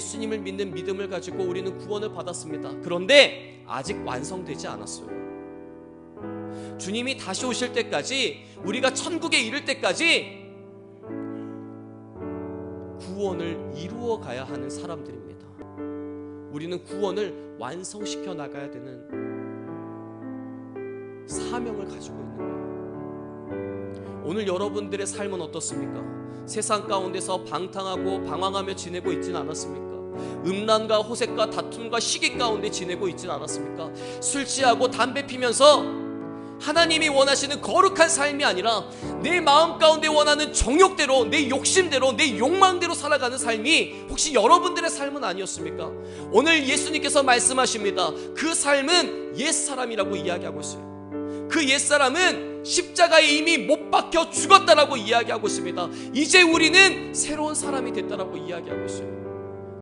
예수님을 믿는 믿음을 가지고 우리는 구원을 받았습니다. 그런데 아직 완성되지 않았어요. 주님이 다시 오실 때까지 우리가 천국에 이를 때까지 구원을 이루어 가야 하는 사람들입니다. 우리는 구원을 완성시켜 나가야 되는 사명을 가지고 있는 거예요. 오늘 여러분들의 삶은 어떻습니까? 세상 가운데서 방탕하고 방황하며 지내고 있진 않았습니까? 음란과 호색과 다툼과 시기 가운데 지내고 있진 않았습니까? 술 취하고 담배 피면서 하나님이 원하시는 거룩한 삶이 아니라 내 마음 가운데 원하는 정욕대로 내 욕심대로 내 욕망대로 살아가는 삶이 혹시 여러분들의 삶은 아니었습니까? 오늘 예수님께서 말씀하십니다. 그 삶은 옛 사람이라고 이야기하고 있어요. 그 옛사람은 십자가에 이미 못 박혀 죽었다라고 이야기하고 있습니다. 이제 우리는 새로운 사람이 됐다라고 이야기하고 있어요.